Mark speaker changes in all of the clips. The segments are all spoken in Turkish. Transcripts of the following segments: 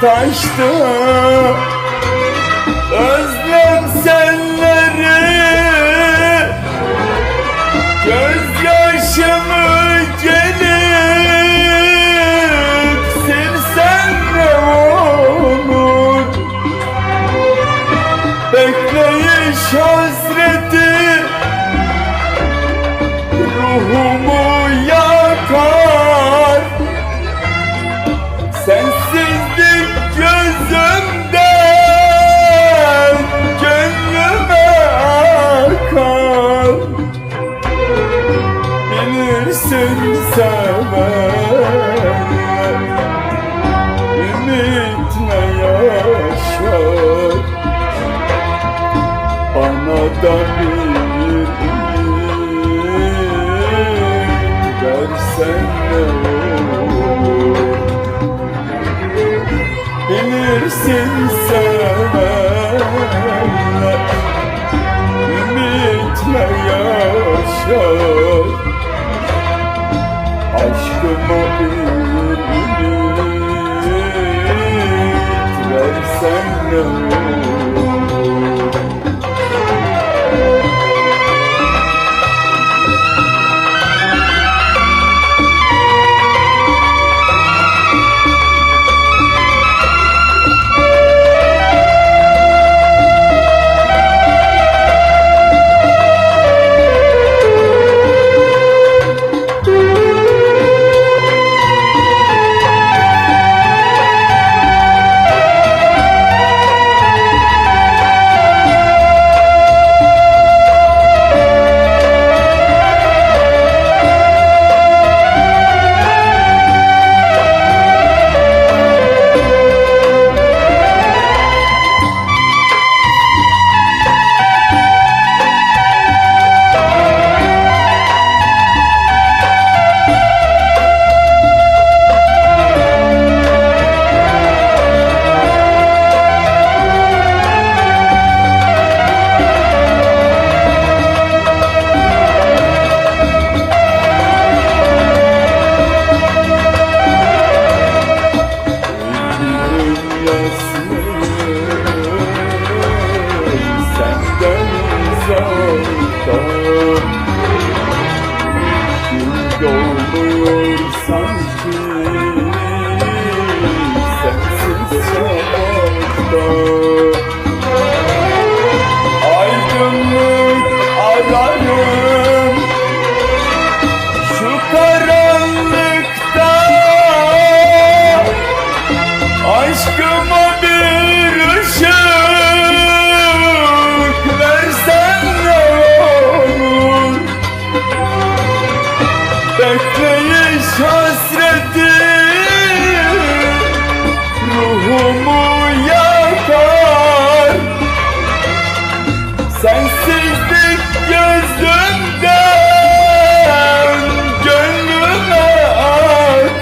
Speaker 1: taştı. Özlem selleri Gözyaşımı gelip silsen ne olur? Bekleyiş hasreti Bilirsin sever Ümitle yaşar. Bana da bir Versen ne olur? Bilirsin sever Ümitle yaşar Aşkıma ümit Versen ne olur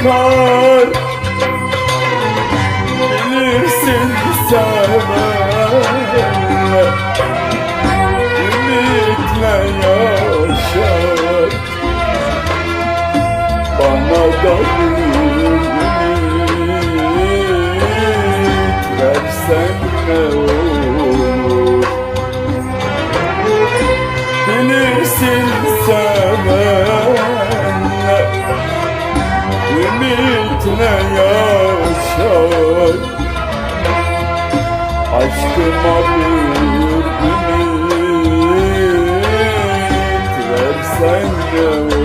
Speaker 1: akar Bilirsin sever Ümitle yaşar. Bana da bir ümit Versen ne olur Ümitle yaşar. Aşkıma bir ümit. Versen olur